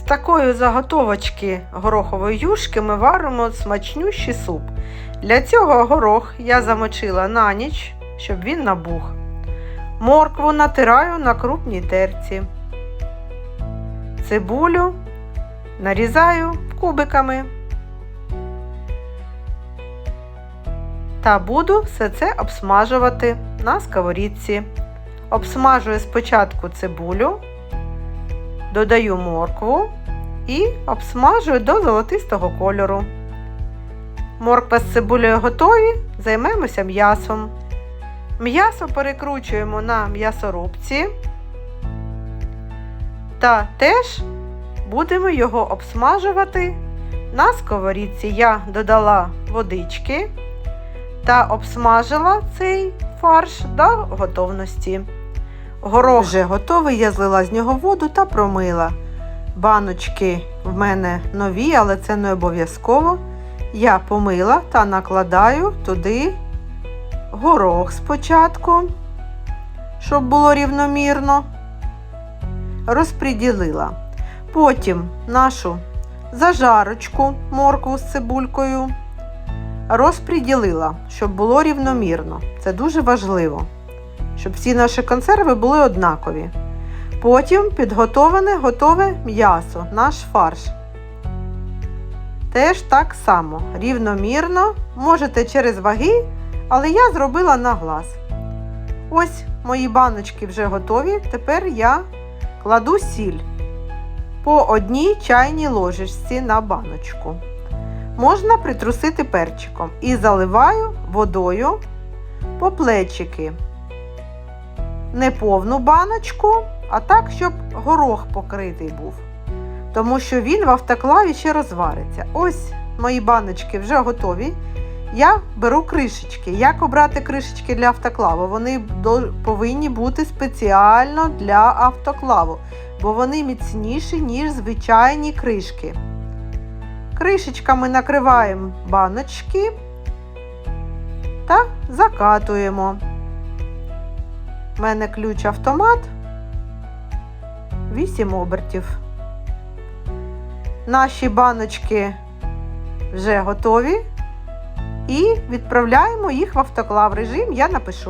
З такої заготовочки горохової юшки ми варимо смачнющий суп. Для цього горох я замочила на ніч, щоб він набух. Моркву натираю на крупній терці. Цибулю нарізаю кубиками. Та буду все це обсмажувати на сковорідці. Обсмажую спочатку цибулю, додаю моркву і обсмажую до золотистого кольору. Морква з цибулею готові, займемося м'ясом. М'ясо перекручуємо на м'ясорубці та теж будемо його обсмажувати на сковорідці. Я додала водички та обсмажила цей фарш до готовності. Горох вже готовий, я злила з нього воду та промила. Баночки в мене нові, але це не обов'язково. Я помила та накладаю туди горох спочатку, щоб було рівномірно. Розподілила. Потім нашу зажарочку, моркву з цибулькою розподілила, щоб було рівномірно. Це дуже важливо, щоб всі наші консерви були однакові. Потім підготовлене готове м'ясо, наш фарш. Теж так само, рівномірно, можете через ваги, але я зробила на глаз. Ось мої баночки вже готові. Тепер я кладу сіль по одній чайній ложечці на баночку. Можна притрусити перчиком і заливаю водою по плечики. Не повну баночку, а так, щоб горох покритий був. Тому що він в автоклаві ще розвариться. Ось мої баночки вже готові. Я беру кришечки. Як обрати кришечки для автоклаву? Вони повинні бути спеціально для автоклаву, бо вони міцніші, ніж звичайні кришки. Кришечками накриваємо баночки та закатуємо. У мене ключ автомат 8 обертів. Наші баночки вже готові і відправляємо їх в автоклав режим, я напишу.